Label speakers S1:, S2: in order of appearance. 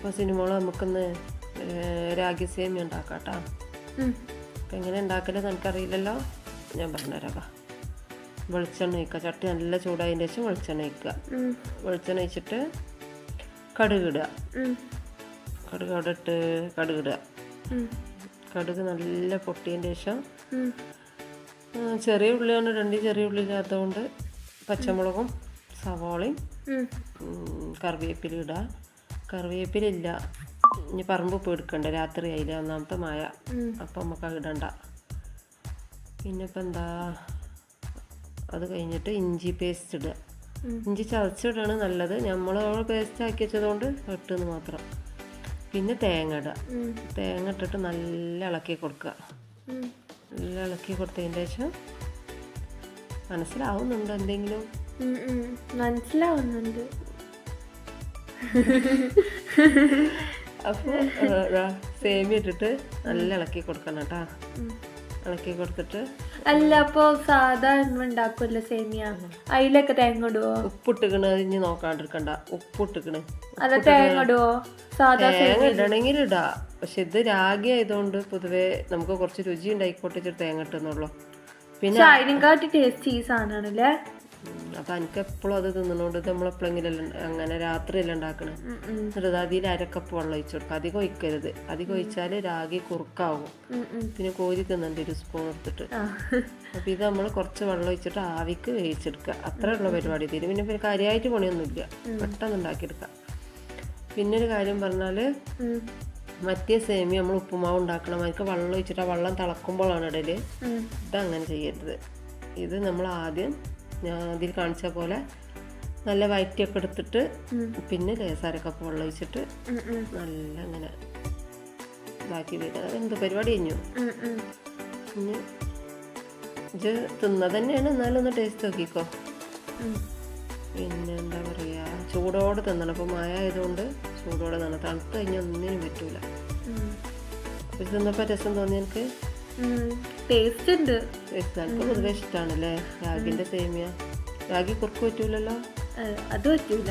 S1: അപ്പോൾ സിനിമകൾ നമുക്കൊന്ന് രാഗ്യസേമി രാഗി സേമി ഉണ്ടാക്കാം കേട്ടോ. അപ്പം എങ്ങനെ ഉണ്ടാക്കൽ എനിക്കറിയില്ലല്ലോ. ഞാൻ പറഞ്ഞുതരാം. വെളിച്ചെണ്ണ ഒഴിക്കുക ചട്ടി നല്ല ചൂടായതിന്റെ ശേഷം വെളിച്ചെണ്ണ ഒഴിക്കുക. വെളിച്ചെണ്ണ ഒഴിച്ചിട്ട് കടുക് ഇടുക.
S2: ഉം.
S1: കടുക് അവിടെ ഇട്ട് കടുക് ഇടുക. കടുക് നല്ല പൊട്ടിയതിന്റെ ശേഷം ചെറിയ ഉള്ളിയാണ് രണ്ട് ചെറിയ ഉള്ളി ഇല്ലാത്തതുകൊണ്ട് പച്ചമുളകും സവാളയും കറിവേപ്പില ഇടുക. കറിവേപ്പില ഇല്ല ഇനി പറമ്പ് പോയി എടുക്കണ്ട. രാത്രി ആയില്ല? ഒന്നാമത്തെ മായ. അപ്പം നമുക്ക് ഇടണ്ട. പിന്നെ ഇപ്പം എന്താ അത് കഴിഞ്ഞിട്ട് ഇഞ്ചി പേസ്റ്റ് ഇടുക. ഇഞ്ചി ചതച്ചിടാണ് നല്ലത്. നമ്മൾ പേസ്റ്റ് ആക്കി വെച്ചതുകൊണ്ട് ഇട്ടെന്ന് മാത്രം. പിന്നെ തേങ്ങ ഇടുക. തേങ്ങ ഇട്ടിട്ട് നല്ല ഇളക്കി കൊടുക്കുക. നല്ല ഇളക്കി കൊടുത്തതിന്റെ ശേഷം മനസ്സിലാവുന്നുണ്ടോ എന്തെങ്കിലും.
S2: മനസ്സിലാവുന്നുണ്ട്.
S1: അപ്പോൾ സേമി ഇട്ടിട്ട് നല്ല ഇളക്കി കൊടുക്കണം കേട്ടോ. ഇളക്കി കൊടുത്തിട്ട്
S2: അല്ല അപ്പൊ സാധാ ഉണ്ടാക്കുമല്ലോ സേമിയ? അതിലൊക്കെ തേങ്ങ ഇടുവോ?
S1: ഉപ്പിട്ടിക്കണ് ഇനി നോക്കാണ്ടിരിക്കണ്ട. ഉപ്പിട്ടിക്കണ്.
S2: അല്ല തേങ്ങ ഇടുവോ? സാധാ
S1: തേങ്ങ ഇടണമെങ്കിൽ ഇടാ. പക്ഷെ ഇത് രാഗി ആയതുകൊണ്ട് പൊതുവേ നമുക്ക് കുറച്ച് രുചി ഉണ്ടായിക്കോട്ടെ തേങ്ങ ഇട്ടുന്നുള്ളൂ പിന്നെ
S2: അതിനെക്കാട്ടി ടേസ്റ്റ് ഈ സാധനമാണല്ലേ?
S1: അപ്പൊ എനിക്ക് എപ്പോഴും അത് തിന്നണോണ്ട് നമ്മൾ നമ്മളെപ്പോഴെങ്കിലും അങ്ങനെ രാത്രിയല്ല ഉണ്ടാക്കണം. എന്നിട്ട് അതിൽ അരക്കപ്പ് വെള്ളം ഒഴിച്ചു കൊടുക്കുക അധികം ഒഴിക്കരുത്. അധികം ഒഴിച്ചാൽ രാഗി കുറുക്കാവും. പിന്നെ കോരി തിന്നണ്ട ഒരു സ്പൂൺ എടുത്തിട്ട്. അപ്പൊ ഇത് നമ്മൾ കുറച്ച് വെള്ളം ഒഴിച്ചിട്ട് ആവിക്ക് വേവിച്ചെടുക്കുക. അത്രയുള്ള പരിപാടി തീരും പിന്നെ പിന്നെ കാര്യമായിട്ട് പണിയൊന്നുമില്ല. പെട്ടെന്ന് ഉണ്ടാക്കിയെടുക്കാം പിന്നെ ഒരു കാര്യം പറഞ്ഞാൽ. മറ്റേ സേമി നമ്മൾ ഉപ്പുമാവ് ഉണ്ടാക്കണം. അവർക്ക് വെള്ളം ഒഴിച്ചിട്ട് ആ വെള്ളം തിളക്കുമ്പോഴാണ് ഇടയിൽ
S2: ഇത്
S1: അങ്ങനെ ചെയ്യരുത്. ഇത് നമ്മൾ ആദ്യം ഞാൻ അതിൽ കാണിച്ച പോലെ നല്ല വയറ്റിയൊക്കെ എടുത്തിട്ട്. പിന്നെ ലേസാരൊക്കെ വെള്ളം ഒഴിച്ചിട്ട്
S2: ഉം. ഉം.
S1: നല്ല അങ്ങനെ ബാക്കി വരിക എന്ത് പരിപാടി കഴിഞ്ഞു
S2: പിന്നെ.
S1: ഇനി ഇത് തിന്നത് തന്നെയാണ് എന്നാലും ഒന്ന് ടേസ്റ്റ് നോക്കിക്കോ. പിന്നെ എന്താ പറയുക ചൂടോടെ തിന്നണം അപ്പോൾ മഴ ആയതുകൊണ്ട് ചൂടോടെ തിന്നണം തണുത്ത് കഴിഞ്ഞാൽ ഒന്നിനും പറ്റൂല. ഇത് തിന്നപ്പോൾ രസം തോന്നി എനിക്ക്.
S2: ടേസ്റ്റ് ഉണ്ട്.
S1: എക്സാൾക്ക് പൊതുവെ ഇഷ്ടമാണല്ലേ രാഗിന്റെ സേമിയ. രാഗി കുറുക്ക് പറ്റൂലല്ലോ?
S2: അത് അത് പറ്റൂല.